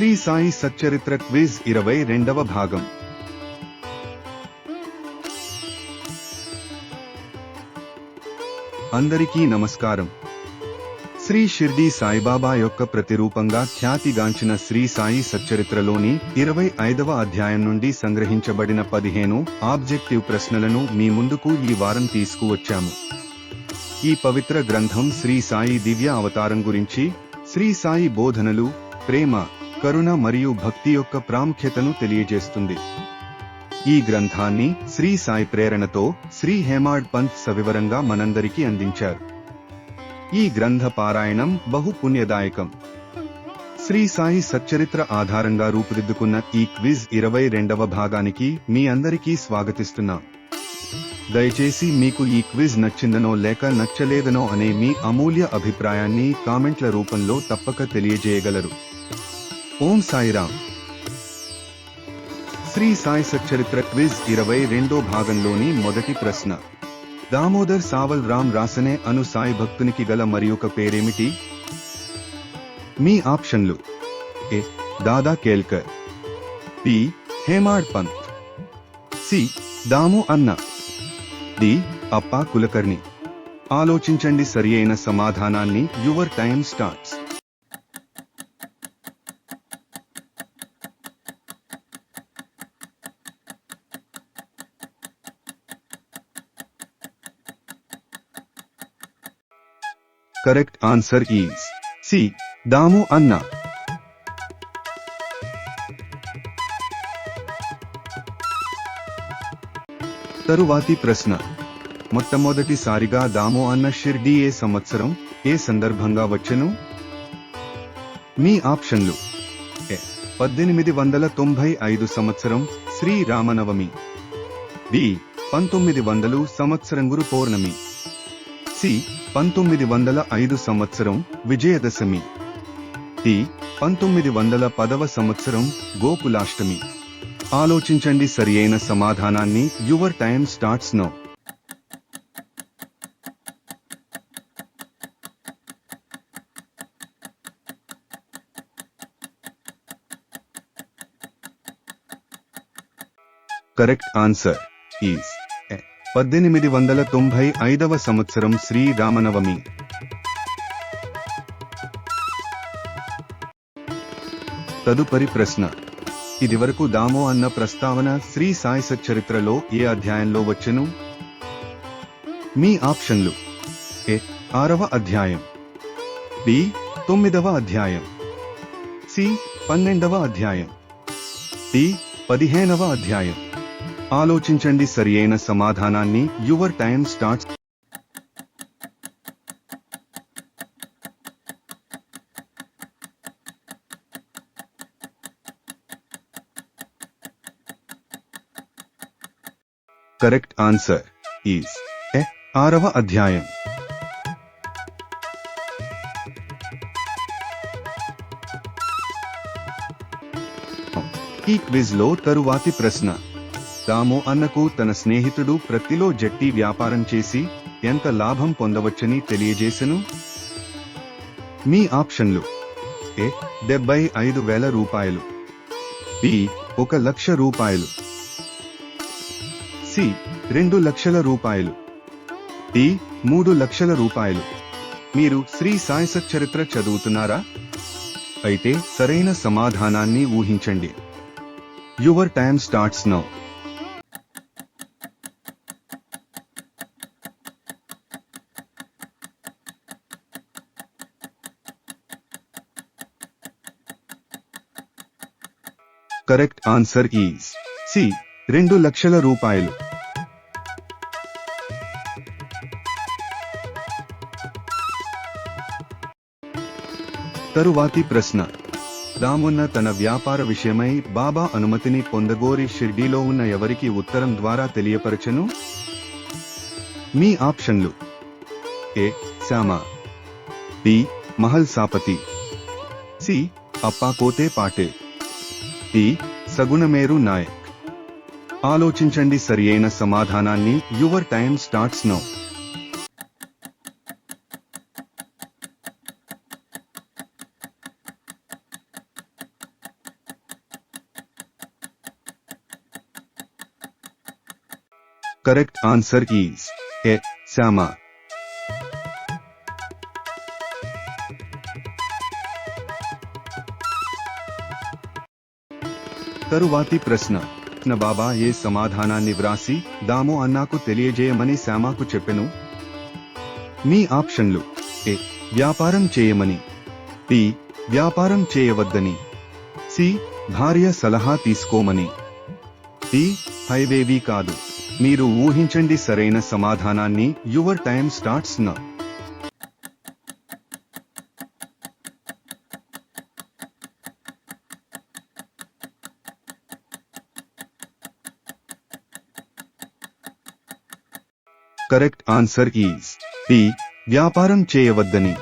Shri Sai Satcharitra quiz ఇరవై రెండవ భాగం. అందరికీ నమస్కారం. శ్రీ షిర్డీ సాయిబాబా యొక్క ప్రతిరూపంగా ఖ్యాతిగాంచిన శ్రీ సాయి సచ్చరిత్రలోని ఇరవై ఐదవ అధ్యాయం నుండి సంగ్రహించబడిన పదిహేను ఆబ్జెక్టివ్ ప్రశ్నలను మీ ముందుకు ఈ వారం తీసుకువచ్చాము. ఈ పవిత్ర గ్రంథం శ్రీ సాయి దివ్య అవతారం గురించి శ్రీ సాయి బోధనలు ప్రేమ కరుణ మరియు భక్తి యొక్క ప్రాముఖ్యతను తెలియజేస్తుంది. ఈ గ్రంథాన్ని శ్రీ సాయి ప్రేరణతో శ్రీ హేమాడ్ పంత్ సవివరంగా మనందరికీ అందించారు. ఈ గ్రంథ పారాయణం బహు పుణ్యదాయకం. శ్రీ సాయి సచ్చరిత్ర ఆధారంగా రూపుదిద్దుకున్న ఈ క్విజ్ ఇరవై రెండవ భాగానికి మీ అందరికీ స్వాగతిస్తున్నా. దయచేసి మీకు ఈ క్విజ్ నచ్చిందనో లేక నచ్చలేదనో అనే మీ అమూల్య అభిప్రాయాన్ని కామెంట్ల రూపంలో తప్పక తెలియజేయగలరు. ఓం సాయిరామ్. శ్రీ సాయి సచ్చరిత్ర క్విజ్ ఇరవై రెండో భాగంలోని మొదటి ప్రశ్న. దామోదర్ సావల్ రామ్ రాసనే అను సాయి భక్తునికి గల మరి ఒక పేరేమిటి? మీ ఆప్షన్లు. A. Dada Kelkar. B. Hemadpant. C. Damu Anna. D. Appa Kulkarni. ఆలోచించండి సరియైన సమాధానాన్ని. Your time starts. Correct answer is C Damu Anna తరువాతి ప్రశ్న. మొట్టమొదటిసారిగా దాము అన్న షిర్డీ ఏ సంవత్సరం ఏ సందర్భంగా వచ్చెను? మీ ఆప్షన్లు. ఏ పద్దెనిమిది వందల తొంభై ఐదు సంవత్సరం శ్రీ రామనవమి. డి పంతొమ్మిది వందలు సంవత్సరం గురు పౌర్ణమి. సి. పంతొమ్మిది వందల ఐదు సంవత్సరం విజయదశమి. టి పంతొమ్మిది వందల పదవ సంవత్సరం గోకులాష్టమి. ఆలోచించండి సరియైన సమాధానాన్ని your time starts now. Correct answer is పద్దెనిమిది వందల తొంభై ఐదవ సంవత్సరం శ్రీ రామనవమి. తదుపరి ప్రశ్న. ఇదివరకు దామో అన్న ప్రస్తావన శ్రీ సాయి సచ్చరిత్రలో ఏ అధ్యాయంలో వచ్చెను? మీ ఆప్షన్లు. ఏ ఆరవ అధ్యాయం. బి. తొమ్మిదవ అధ్యాయం. సి. పన్నెండవ అధ్యాయం. డి. పదిహేనవ అధ్యాయం. ఆలోచించండి సరియైన సమాధానాన్ని. Your time starts correct answer is A ఆరవ అధ్యాయం. ఈ క్విజ్లో తరువాతి ప్రశ్న. తాము అన్నకు తన స్నేహితుడు ప్రతిలో జట్టి వ్యాపారం చేసి ఎంత లాభం పొందవచ్చని తెలియజేసెను? మీ ఆప్షన్లు. ఏ డెబ్బై ఐదు వేల రూపాయలు. బి ఒక లక్ష రూపాయలు. సి రెండు లక్షల రూపాయలు. డి మూడు లక్షల రూపాయలు. మీరు శ్రీ సాయి సచ్చరిత్ర చదువుతున్నారా? అయితే సరైన సమాధానాన్ని ఊహించండి. Your time starts now. Correct answer is C రెండు లక్షల రూపాయలు. తరువాతి ప్రశ్న. రామున్న తన వ్యాపార విషయమై బాబా అనుమతిని పొందగోరి షిర్డీలో ఉన్న ఎవరికి ఉత్తరం ద్వారా తెలియపరచను? మీ ఆప్షన్లు. A Shyama. B Mhalsapati. C Appa Kote Patil. E Sagun Meru Naik. ఆలోచించండి సరియైన సమాధానాన్ని. Your time starts now correct answer is A Shyama తరువాతి ప్రశ్న. నా బాబా ఏ సమాధానాన్ని వ్రాసి దాము అన్నాకు తెలియజేయమని శ్యామాకు చెప్పెను? మీ ఆప్షన్లు. ఏ. వ్యాపారం చేయమని. బి. వ్యాపారం చేయవద్దని. సి. భార్య సలహా తీసుకోమని. డి. హైవేవి కాదు. మీరు ఊహించండి సరైన సమాధానాన్ని. Your time starts now. Correct answer is B. వ్యాపారం చేయవద్దని.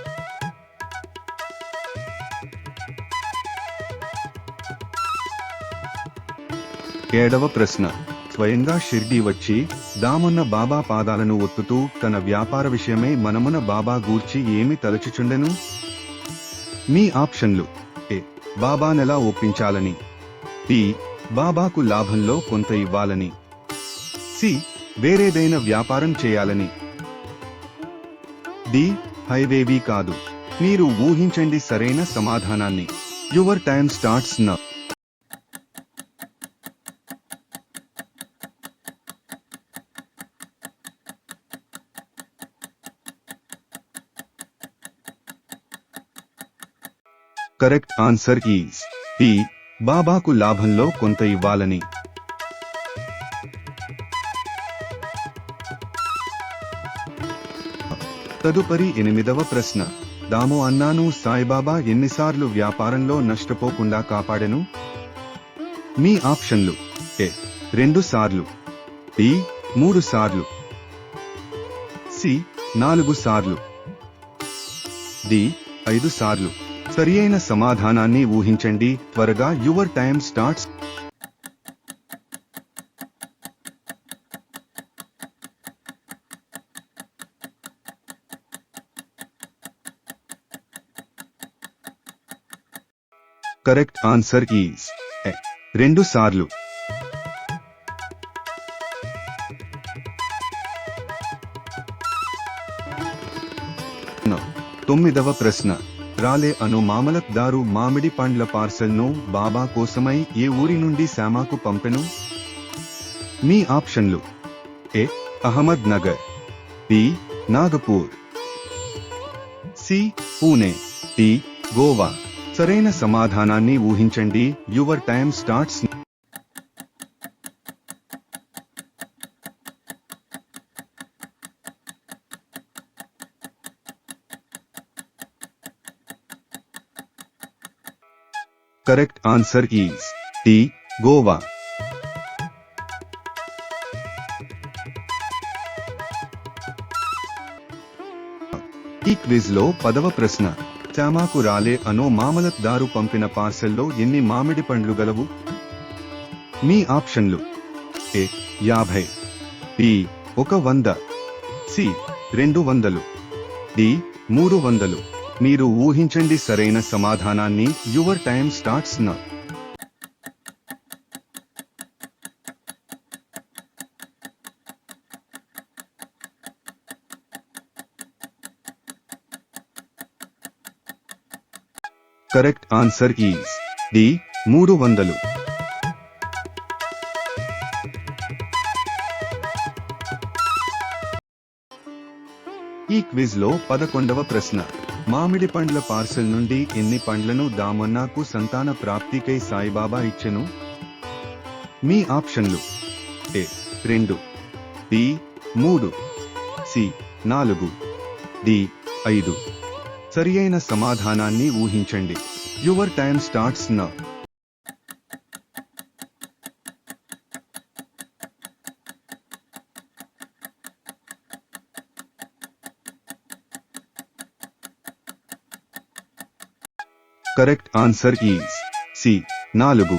ఏడవ ప్రశ్న. స్వయంగా షిర్డీ వచ్చి దామన్న బాబా పాదాలను ఒత్తుతూ తన వ్యాపార విషయమై మనమున బాబా గూర్చి ఏమి తలచుచుండెను? మీ ఆప్షన్లు. ఏ. బాబా నెలా ఒప్పించాలని. బి. బాబాకు లాభంలో కొంత ఇవ్వాలని. సి. వేరేదైన వ్యాపారం చేయాలని. డి హైవేవి కాదు. మీరు ఊహించండి సరైన సమాధానాన్ని. Your time starts now. Correct answer is. బాబాకు లాభంలో కొంత ఇవ్వాలని. తదుపరి ఎనిమిదవ ప్రశ్న. దాము అన్నాను సాయిబాబా ఎన్నిసార్లు వ్యాపారంలో నష్టపోకుండా కాపాడెను? మీ ఆప్షన్లు. ఏ. రెండు సార్లు. బి. మూడు సార్లు. సి. నాలుగు సార్లు. డి. ఐదు సార్లు. సరి అయిన సమాధానాన్ని ఊహించండి. త్వరగా your time starts. Correct answer is రెండు సార్లు. తొమ్మిదవ ప్రశ్న. రాలే అను మామలత్దారు మామిడి పండ్ల పార్సల్ను బాబా కోసమై ఏ ఊరి నుండి శ్యామాకు పంపెను? మీ ఆప్షన్లు. A. Ahmednagar B. Nagpur. C. Pune. D. Goa. సరైన సమాధానాన్ని ఊహించండి. Your time starts correct answer is D Goa ఈ క్విజ్లో పదవ ప్రశ్న. శ్యామాకు రాలే అనో మామలత్దారు పంపిన పార్సెల్లో ఎన్ని మామిడి పండ్లు గలవు? మీ ఆప్షన్లు. ఏ యాభై. బి ఒక వంద. సి రెండు వందలు. డి మూడు వందలు. మీరు ఊహించండి సరైన సమాధానాన్ని. Your time starts now. Correct answer is D మూడు వందలు. ఈ క్విజ్లో పదకొండవ ప్రశ్న. మామిడి పండ్ల పార్సెల్ నుండి ఎన్ని పండ్లను దామన్నాకు సంతాన ప్రాప్తికై సాయిబాబా ఇచ్చెను? మీ ఆప్షన్లు. ఏ రెండు బి మూడు సి నాలుగు డి ఐదు సరియైన సమాధానాన్ని ఊహించండి. Your time starts now correct answer is C నాలుగు.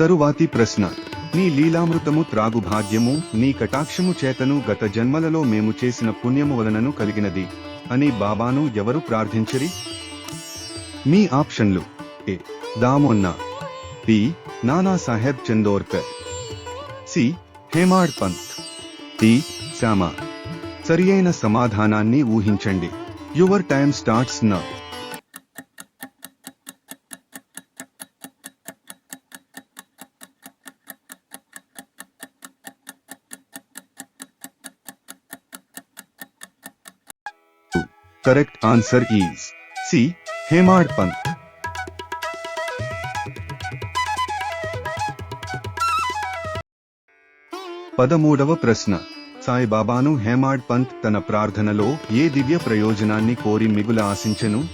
తరువాతి ప్రశ్న. నీ లీలామృతము త్రాగు భాగ్యము నీ కటాక్షము చేతను గత జన్మలలో మేము చేసిన పుణ్యము వలనను కలిగినది. అని బాబాను ఎవరు ప్రార్థించరి? మీ ఆప్షన్లు. A Damu Anna. B Nana Saheb Chandorkar. C. Hemadpant. D Shyama. సరియైన సమాధానాన్ని ఊహించండి. Your time starts now. Correct answer is C Hemadpant పదమూడవ ప్రశ్న. సాయిబాబాను హేమాడ్ పంత్ తన ప్రార్థనలో ఏ దివ్య ప్రయోజనాన్ని కోరి మిగుల ఆశించెను?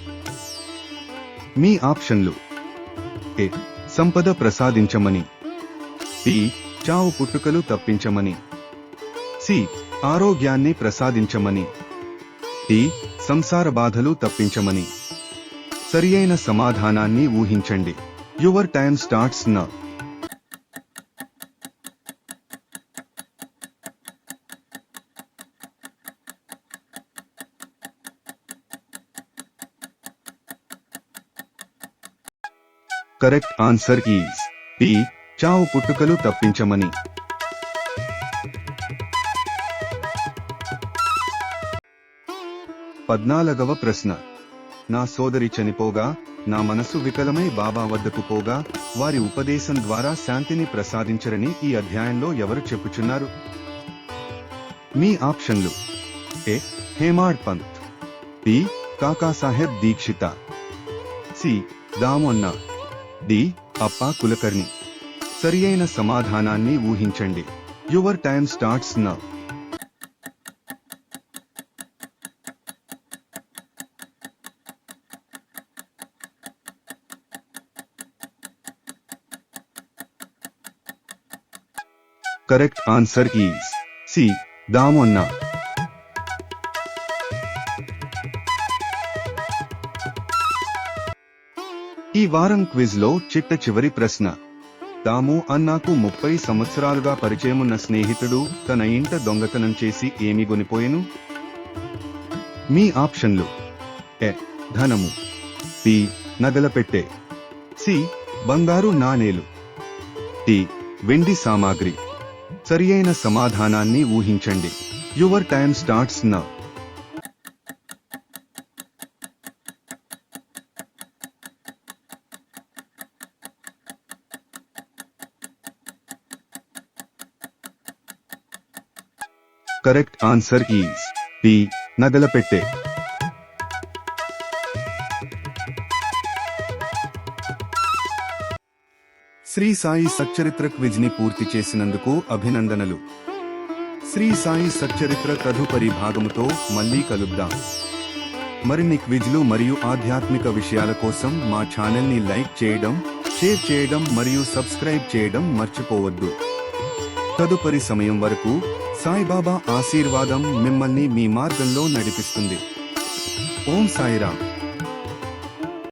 మీ ఆప్షన్లు. ఏ. సంపద ప్రసాదించమని. బి. చావు పుట్టుకలు తప్పించమని. సి. ఆరోగ్యాన్ని ప్రసాదించమని. డి సంసార బాధలు తప్పించమని. సరియైన సమాధానాన్ని ఊహించండి. Your time starts now. Correct answer is B. చావు పుట్టుకలు తప్పించమని. పద్నాలుగవ ప్రశ్న. నా సోదరి చనిపోగా నా మనసు వికలమై బాబా వద్దకు పోగా వారి ఉపదేశం ద్వారా శాంతిని ప్రసాదించరని ఈ అధ్యాయంలో ఎవరు చెప్పుచున్నారు? మీ ఆప్షన్లు. A Hemadpant. B. Kakasaheb Dixit. C. Damu Anna. D. Appa Kulkarni. సరియైన సమాధానాన్ని ఊహించండి. Your time starts now. Correct answer is C Damu Anna ఈ వారం క్విజ్లో చిట్ట చివరి ప్రశ్న. దాము అన్నాకు ముప్పై సంవత్సరాలుగా పరిచయమున్న స్నేహితుడు తన ఇంట దొంగతనం చేసి ఏమి గొనిపోయెను మీ ఆప్షన్లు. ఎ. ధనము. బి. నగల పెట్టె. సి. బంగారు నాణేలు. టి. వెండి సామాగ్రి. సరియైన సమాధానాన్ని ఊహించండి. Your time starts now correct answer is B నగలపెట్టే. Shri Sai Satcharitra క్విజ్ని పూర్తి చేసినందుకు అభినందనలు. శ్రీ సాయి సచ్చరిత్ర తదుపరి భాగముతో మళ్ళీ కలుద్దాం. మరిన్ని క్విజ్లు మరియు ఆధ్యాత్మిక విషయాల కోసం మా ఛానల్ని లైక్ చేయడం షేర్ చేయడం మరియు సబ్స్క్రైబ్ చేయడం మర్చిపోవద్దు. తదుపరి సమయం వరకు సాయిబాబా ఆశీర్వాదం మిమ్మల్ని మీ మార్గంలో నడిపిస్తుంది. ఓం సాయిరామ్.